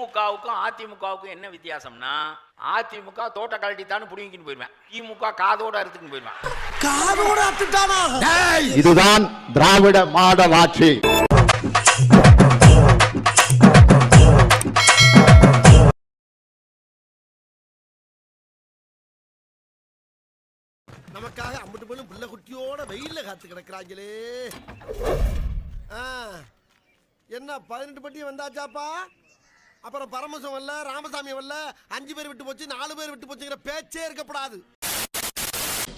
திமுகவுக்கும் அதிமுகவுக்கும் என்ன வித்தியாசம்னா அதிமுக தோட்ட கழட்டித்தான்னு புடிங்கின்னு போயிருவேன். திமுக காதோட அறுத்துக்கின்னு போயிருவேன். காதோட அத்துட்டானா இதுதான் திராவிட மாடல் ஆட்சி. நமக்காக அம்பட்டு போலும் பிள்ளை குட்டியோட வெயில்ல காத்து கிடக்குறாங்களே. ஆ, என்ன பதினெட்டு பட்டி வந்தாச்சாப்பா? அப்புறம் பரமசம் வரல ராமசாமி வரல அஞ்சு பேர் விட்டு போச்சு நாலு பேர் விட்டு போச்சுங்கிற பேச்சே இருக்கப்படாது.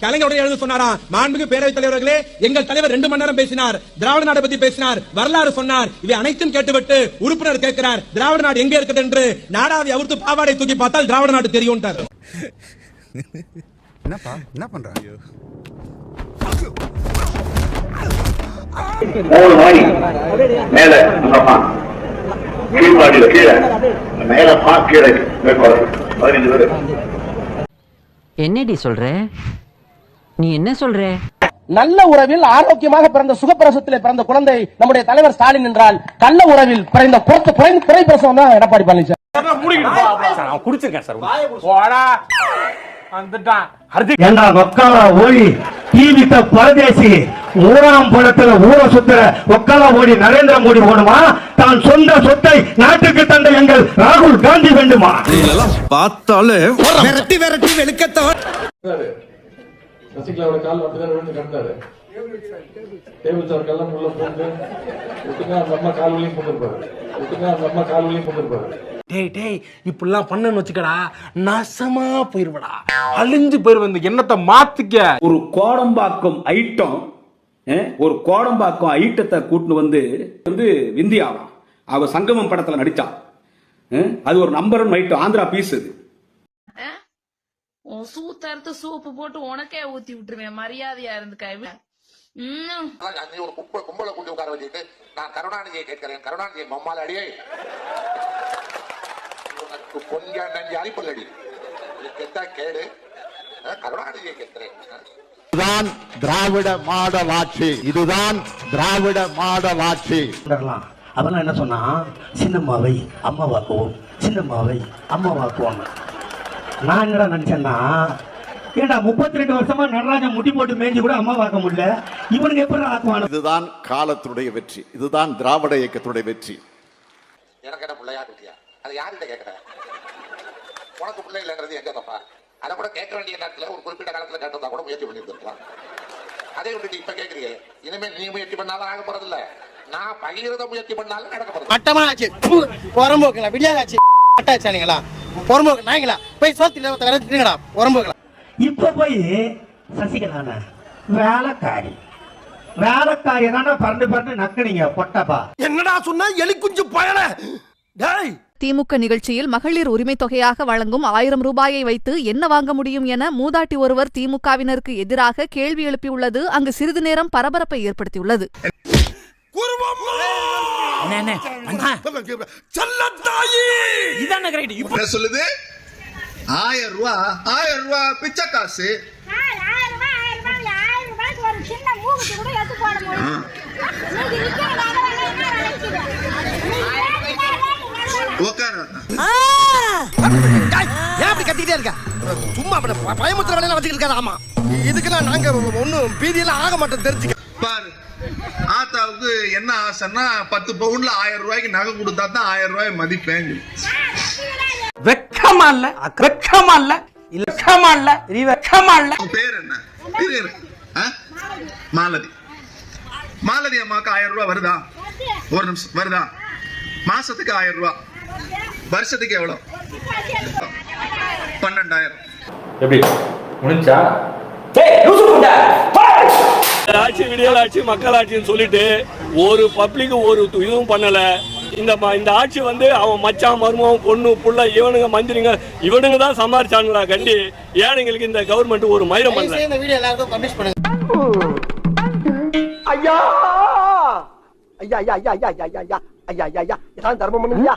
கலைஞருடைய எழுந்து சொன்னாராம் மாண்புமிகு பேரவைத் தலைவர்களே எங்கள் தலைவர் ரெண்டு மணி நேரம் பேசினார் திராவிட நாடு பத்தி பேசினார் வரலாறு சொன்னார். இவை அனைத்தும் கேட்டுவிட்டு உறுப்பினர் கேட்கிறார் திராவிட நாடு எங்கே இருக்குது என்று நாடாவை அவிர்த்து பாவாடை தூக்கி பார்த்தால் திராவிட நாடு தெரியும் என்னப்பா என்ன பண்ற? மூணு மாடி மேல கீழ்மாடியில கீழே. மேல பா கீழே. பதினஞ்சு பேரு. என்னடி சொல்ற? நீ என்ன சொல்ற? நல்ல உறவில் ஆரோக்கியமாக பிறந்த சுகப்பிரசவத்திலே பிறந்த குழந்தை நம்முடைய தலைவர் ஸ்டாலின் என்றால் கள்ள உறவில் பிறந்த புறத்து குறைந்த குறை பிரசவம் தான் எடப்பாடி பழனிசாமி. ஏண்டா ஒக்கால ஓடி. டிவித்த பரதேசி ஊராம் படத்துல ஊர சுத்துற ஒக்கால ஓடி நரேந்திர மோடி ஓடுமா? தான் சொந்த சொத்தை நாட்டுக்கு தந்த எங்கள் ராகுல் காந்தி வேண்டுமா? பார்த்தாலே விரட்டி விரட்டி வெளுக்கத்தவன் சசிகலாவோட கால் மட்டும் விழுந்து கிடந்தாரு. டேபிள் சார்க்கெல்லாம் உள்ள போட்டு விட்டுங்க அந்த அம்மா கால் வழியும் போட்டுருப்பாரு விட்டுங்க அந்த அம்மா கால் வழியும் போட்டுருப்பாரு டேய் டேய் இப்படிலாம் பண்ணன்னு வச்சுக்கடா நாசமா போயிருவடா. அழிஞ்சு போயிருவ இந்த எண்ணத்தை மாத்திக்க. ஒரு கோடம்பாக்கம் ஐட்டம் ஒரு கோடம்பாக்கம் ஐட்டத்தை கூட்டின்னு வந்து வந்து விந்தியாவாம் அவ சங்கமம் படத்துல நடிச்சான் அது ஒரு number one item Andhra piece அது சூத்தறுத்து சூப்பு போட்டு உனக்கே ஊத்தி விட்டுருவேன் மரியாதையா இருந்துக்கா ஒரு கும்பல கும்பல கூட்டி உட்கார வச்சுட்டு நான் கருணாநிதியை கேட்கிறேன் கருணாநிதியை மம்மால் அடியே. கேட்கிறேன். இதுதான் திராவிட மாடல் ஆட்சி இதுதான் திராவிட மாடல் ஆட்சி அவன் என்ன சொன்னா? சின்னம்மாவை அம்மாவாக்குவோம். சின்னம்மாவை அம்மாவாக்குவோம். நான் என்னடா நினைச்சேன்னா ஏண்டா முப்பத்தி ரெண்டு வருஷமா நடராஜன் முட்டி போட்டு மேய்ஞ்சி கூட அம்மாவாக்க முடியல? இவனுக்கு எப்படி ஆக்குவானு? இதுதான் காலத்துடைய வெற்றி. இதுதான் திராவிட இயக்கத்துடைய வெற்றி. எனக்கு என்ன பிள்ளையா அது யார்கிட்ட கேட்கற உனக்கு பிள்ளை இல்லைன்றது எங்க தப்பா அதை கூட கேட்க வேண்டிய நேரத்துல ஒரு குறிப்பிட்ட காலத்துல கேட்டதா கூட முயற்சி பண்ணியிருந்திருக்கலாம். அதை விட்டுட்டு இப்ப கேட்கறியே இனிமே நீ முயற்சி பண்ணாலும் ஆக போறது இல்ல நான் பகிர்ந்த முயற்சி பண்ணாலும் நடக்க போறது மட்டமாச்சு புறம்போக்குங்களா விடியாச்சு அட்டாச்சானிங்களா புறம்போக்கு நாய்ங்களா போய் சோத்துல விரட்டுங்களா புறம்போக்குங்களா இப்ப போய் சசிகலான வேலைக்காரி. வேலைக்காரி தானே பறந்து பறந்து நக்குனீங்க பொட்டப்பா. என்னடா சொன்னா? எலி குஞ்சு பயல. டேய் திமுக நிகழ்ச்சியில் மகளிர் உரிமை தொகையாக வழங்கும் ஆயிரம் ரூபாயை வைத்து என்ன வாங்க முடியும் என மூதாட்டி ஒருவர் திமுகவினருக்கு எதிராக கேள்வி எழுப்பியுள்ளது. அங்கு சிறிது நேரம் பரபரப்பை ஏற்படுத்தியுள்ளது. சொல்லுது? ஆயிரம் ரூபா ஆயிரம் ரூபா பிச்சை காசு. உட்கார ஏன் அப்படி கத்திக்கிட்டே இருக்க? சும்மா அப்படி பயமுத்துற வேலையில வச்சுக்கிட்டு இருக்காது ஆமா. இதுக்கெல்லாம் நாங்க ஒன்னும் பீதியெல்லாம் ஆக மாட்டோம் தெரிஞ்சுக்க. பாரு ஆத்தாவுக்கு என்ன ஆசைன்னா பத்து பவுன்ல ஆயிரம் ரூபாய்க்கு நகை கொடுத்தா தான் ஆயிரம் ரூபாய் மதிப்பேன் வெக்கமா இல்ல வெக்கமா இல்ல வெக்கமா இல்ல வெக்கமா இல்ல. உன் பேர் என்ன? மாலதி. மாலதி அம்மாவுக்கு ஆயிரம் ரூபாய் வருதா? ஒரு நிமிஷம் வருதா? மாசத்துக்கு ஆயிரம் ரூபாய். வருஷத்துக்கு எவ்வளவு பன்னெண்டாயிரம். எப்படி? முடிஞ்சா? ஆட்சி விடியல் ஆட்சி மக்கள் ஆட்சின்னு சொல்லிட்டு ஒரு பப்ளிக் ஒரு இதுவும் பண்ணல. இந்த இந்த ஆட்சி வந்து அவன் மச்சான் மருமகன் பொண்ணு புள்ள இவனுங்க மந்திரிங்க இவனுங்க தான் சம்பாரிச்சானுங்களா கண்டி? ஏழைங்களுக்கு இந்த கவர்மெண்ட் ஒரு மயிரம் பண்ணல? இந்த வீடியோ எல்லாருக்கும் பப்ளிஷ் பண்ணுங்க. ஐயா! ஐயா ஐயா ஐயா ஐயா ஐயா ஐயா ஐயா ஐயா ஐயா ஐயா தர்மம் பண்ணுங்க